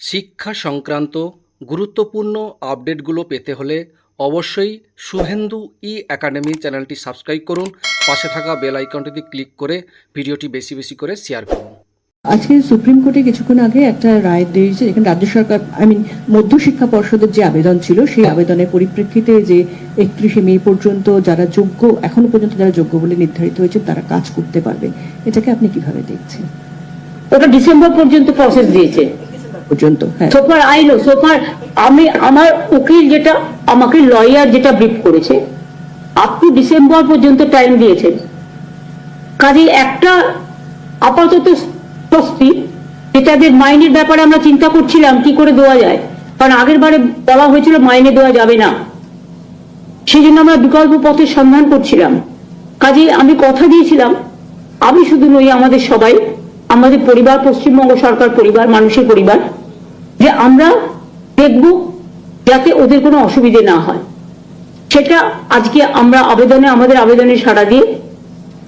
শিক্ষা সংক্রান্ত গুরুত্বপূর্ণ আপডেটগুলো পেতে হলে অবশ্যই শুভেন্দু ই একাডেমি চ্যানেলটি সাবস্ক্রাইব করুন। পাশে থাকা বেল আইকনটিতে ক্লিক করে ভিডিওটি বেশি বেশি করে শেয়ার করুন। আজকে সুপ্রিম কোর্টে কিছুক্ষণ আগে একটা রায় দিয়েছে যেখানে রাজ্য সরকার আই মিন মধ্য শিক্ষা পর্ষদের যে আবেদন ছিল সেই আবেদনের পরিপ্রেক্ষিতে যে একত্রিশে মে পর্যন্ত যারা যোগ্য এখনও পর্যন্ত যারা যোগ্য বলে নির্ধারিত হয়েছে তারা কাজ করতে পারবে। এটাকে আপনি কীভাবে দেখছেন? ওটা ডিসেম্বর পর্যন্ত প্রসেস দিয়েছে। পর্যন্ত সোফার আইলো সোফার আমি, আমার উকিল যেটা, আমাকে লয়ার যেটা ব্রিফ করেছে আপ টু ডিসেম্বর পর্যন্ত টাইম দিয়েছেন। কাজে একটা আপাতত স্বস্তি যেটাদের মাইনের ব্যাপারে আমরা চিন্তা করছিলাম, কি করে দেওয়া যায়। কারণ আগের বারে বলা হয়েছিল মাইনে দেওয়া যাবে না। সেই জন্য আমরা বিকল্প পথের সন্ধান করছিলাম। কাজে আমি কথা দিয়েছিলাম, আমি শুধু নই, আমাদের সবাই আমাদের পরিবার, পশ্চিমবঙ্গ সরকার পরিবার, মানুষের পরিবার, যে আমরা দেখব যাতে ওদের কোনো অসুবিধে না হয়। সেটা আজকে আমরা আবেদনে, আমাদের আবেদনে সাড়া দিয়ে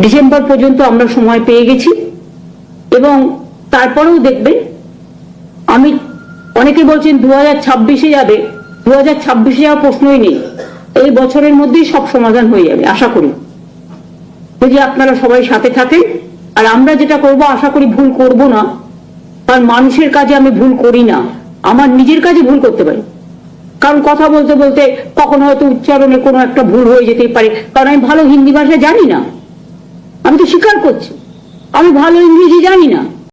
ডিসেম্বর পর্যন্ত আমরা সময় পেয়ে গেছি এবং তারপরেও দেখবেন আমি অনেকে বলছেন দু হাজার ছাব্বিশে যাবে দু হাজার ছাব্বিশে যাওয়ার প্রশ্নই নেই। এই বছরের মধ্যেই সব সমাধান হয়ে যাবে, আশা করি। যদি আপনারা সবাই সাথে থাকেন আর আমরা যেটা করব, আশা করি ভুল করব না। কারণ মানুষের কাজে আমি ভুল করি না। আমার নিজের কাজে ভুল করতে পারি। কারণ কথা বলতে বলতে কখনো হয়তো উচ্চারণে কোনো একটা ভুল হয়ে যেতেই পারে। কারণ আমি ভালো হিন্দি ভাষা জানি না। আমি তো স্বীকার করছি। আমি ভালো ইংরেজি জানি না।